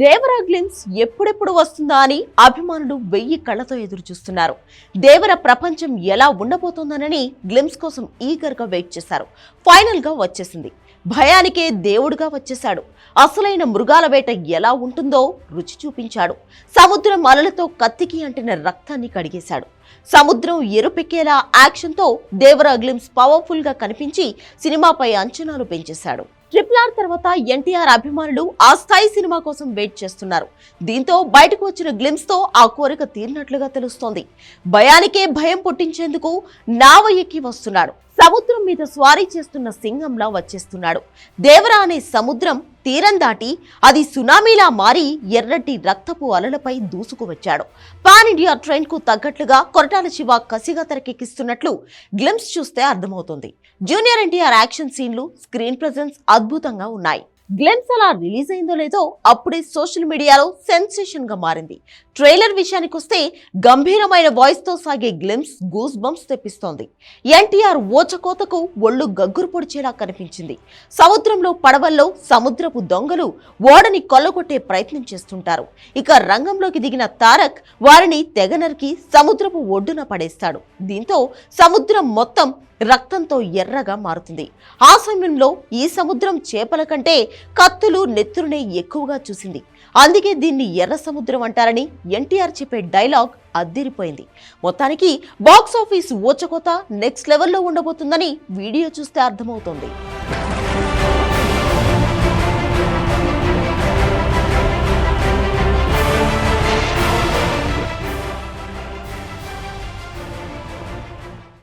దేవర glimpse ఎప్పుడెప్పుడు వస్తుందా అని అభిమానులు వెయ్యి కళ్ళతో ఎదురు చూస్తున్నారు. దేవర ప్రపంచం ఎలా ఉండబోతోందనని గ్లిమ్స్ కోసం ఈగర్గా వెయిట్ చేశారు. ఫైనల్గా వచ్చేసింది. భయానికే దేవుడుగా వచ్చేశాడు. అసలైన మృగాల వేట ఎలా ఉంటుందో రుచి చూపించాడు. సముద్రం అలలతో కత్తికి అంటిన రక్తాన్ని కడిగేశాడు. సముద్రం ఎరుపెక్కేలా యాక్షన్తో దేవరా గ్లిమ్స్ పవర్ఫుల్గా కనిపించి సినిమాపై అంచనాలు పెంచేశాడు. ట్రిపుల్ ఆర్ తర్వాత ఎన్టీఆర్ అభిమానులు ఆ స్థాయి సినిమా కోసం వెయిట్ చేస్తున్నారు. దీంతో బయటకు వచ్చిన గ్లిమ్స్తో ఆ కోరిక తీరినట్లుగా తెలుస్తోంది. భయానికే భయం పుట్టించేందుకు నావ ఎక్కి వస్తున్నాడు. సముద్రం మీద స్వారీ చేస్తున్న సింహంలా వచ్చేస్తున్నాడు. దేవరా అనే సముద్రం తీరం దాటి అది సునామీలా మారి ఎర్రటి రక్తపు అలలపై దూసుకువచ్చాడు పాన్ ఇండియా ట్రెండ్కు తగ్గట్లుగా కొరటాల శివ కసిగా తెరకెక్కిస్తున్నట్లు గ్లిమ్స్ చూస్తే అర్థమవుతుంది. జూనియర్ ఎన్టీఆర్ యాక్షన్ సీన్లు స్క్రీన్ ప్రెజెన్స్ అద్భుతంగా ఉన్నాయి. గ్లెమ్స్ అలా రిలీజ్ అయిందో లేదో అప్పుడే సోషల్ మీడియాలో సెన్సేషన్గా మారింది. ట్రైలర్ విషయానికి వస్తే గంభీరమైన వాయిస్తో సాగే గ్లిమ్స్ గూస్ బంప్స్ తెప్పిస్తోంది. ఎన్టీఆర్ ఓచకోతకు ఒళ్ళు గగ్గురు పొడిచేలా కనిపించింది. సముద్రంలో పడవల్లో సముద్రపు దొంగలు ఓడని కొల్లగొట్టే ప్రయత్నం చేస్తుంటారు. ఇక రంగంలోకి దిగిన తారక్ వారిని తెగనరికి సముద్రపు ఒడ్డున పడేస్తాడు. దీంతో సముద్రం మొత్తం రక్తంతో ఎర్రగా మారుతుంది. ఆ సమయంలో ఈ సముద్రం చేపల కంటే కత్తులు నెత్తురునే ఎక్కువగా చూసింది. అందుకే దీన్ని ఎర్ర సముద్రం అంటారని ఎన్టీఆర్ చెప్పే డైలాగ్ అద్దిరిపోయింది. మొత్తానికి బాక్స్ ఆఫీస్ ఓచకోత నెక్స్ట్ లెవెల్లో ఉండబోతుందని వీడియో చూస్తే అర్థమవుతోంది.